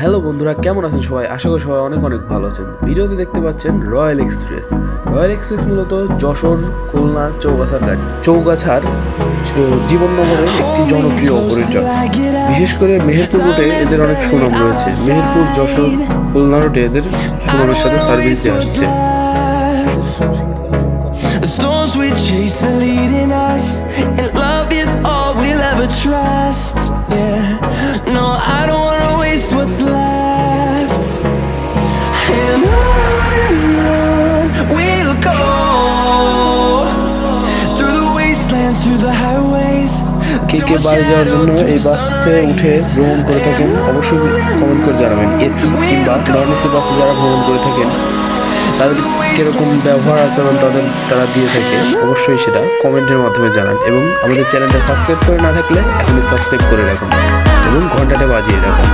Hello বন্ধুরা, কেমন আছেন সবাই? আশা করি সবাই অনেক অনেক ভালো আছেন। ভিডিওতে দেখতে পাচ্ছেন রয়্যাল এক্সপ্রেস রয়্যাল এক্সপ্রেস মূলত যশোর, খুলনা চৌগাছার গাড়ি চৌগাছার জীবননগরের একটি জনপ্রিয় অপরিচয় বিশেষ করে মেহেরপুর রুটে এদের অনেক সুনাম রয়েছে। মেহেরপুর, যশোর, খুলনা রুটে এদের সুনামের সাথে সার্ভিস দিয়ে আসছে waste what's left. And on we'll go through the wastelands, through the highways. কে কে বাড়ি যাওয়ার জন্য এই বাসে উঠে ভ্রমণ করে থাকেন অবশ্যই কমেন্ট করে জানাবেন এসি কিংবা নন এসি বাসে যারা ভ্রমণ করে থাকেন তাদের কীরকম ব্যবহার আচরণ তাদের তারা দিয়ে থাকে অবশ্যই সেটা কমেন্টের মাধ্যমে জানান এবং আমাদের চ্যানেলটা সাবস্ক্রাইব করে না থাকলে এখনই সাবস্ক্রাইব করে রাখুন এবং ঘন্টাটা বাজিয়ে রাখুন